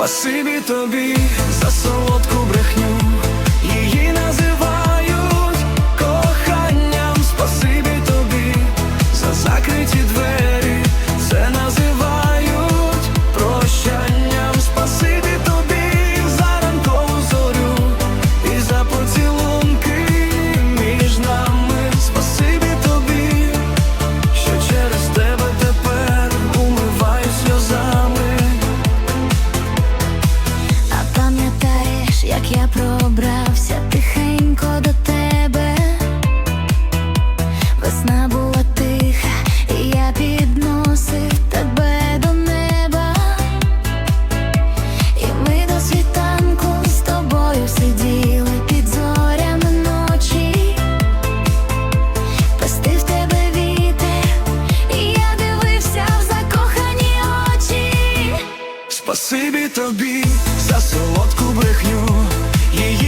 Спасибі тобі за солодку я пробрався тихенько до тебе? Весна була тиха, я підносив тебе до неба. І ми до світанку з тобою сиділи під зорями ночі. Пестив тебе вітер, і я дивився в закохані очі. Спасибі тобі за солодку брехню. Її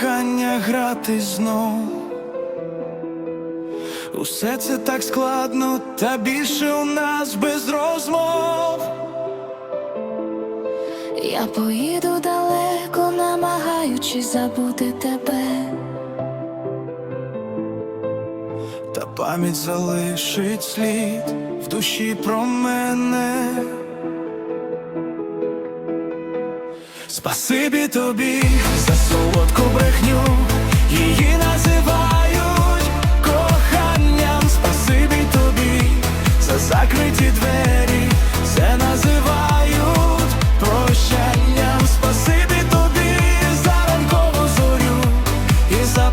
кохання грати знов. Усе це так складно, та більше у нас без розмов. Я поїду далеко, намагаючись забути тебе. Та пам'ять залишить слід в душі про мене. Спасибі тобі за солодку брехню, її називають коханням, спасибі тобі, за закриті двері, це називають прощанням, спасибі тобі за ранкову зорю і за